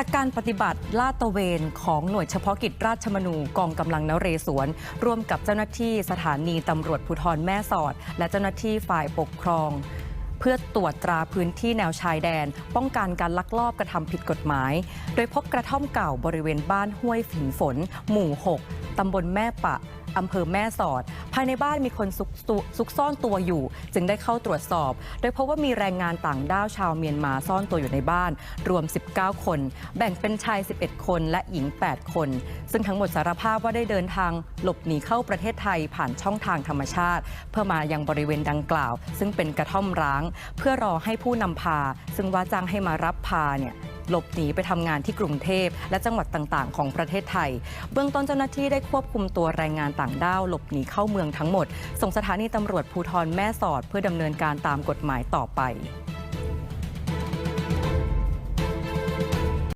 จากการปฏิบัติลาดตระเวนของหน่วยเฉพาะกิจราชมนูกองกำลังนเรศวร ร่วมกับเจ้าหน้าที่สถานีตำรวจภูธรแม่สอด และเจ้าหน้าที่ฝ่ายปกครอง เพื่อตรวจตราพื้นที่แนวชายแดน ป้องกันการลักลอบกระทำผิดกฎหมาย โดยพบกระท่อมเก่าบริเวณบ้านห้วยฝินฝน หมู่ 6ตำบลแม่ปะ อำเภอแม่สอด ภายในบ้านมีคนซุกซุซุกซ่อนตัวอยู่ จึงได้เข้าตรวจสอบ โดยพบว่ามีแรงงานต่างด้าวชาวเมียนมาซ่อนตัวอยู่ในบ้าน รวม 19 คน แบ่งเป็นชาย 11 คนและหญิง 8 คน ซึ่งทั้งหมดสารภาพว่าได้เดินทางหลบหนีเข้าประเทศไทยผ่านช่องทางธรรมชาติ เพื่อมายังบริเวณดังกล่าว ซึ่งเป็นกระท่อมร้าง เพื่อรอให้ผู้นำพา ซึ่งว่าจ้างให้มารับพาเนี่ย หลบหนีไปทำงานที่กรุงเทพ และจังหวัดต่างๆ ของประเทศไทย เบื้องต้นเจ้าหน้าที่ได้ควบคุมตัวแรงงานต่างด้าวหลบหนีเข้าเมืองทั้งหมด ส่งสถานีตำรวจภูธรแม่สอด เพื่อดำเนินการตามกฎหมายต่อไป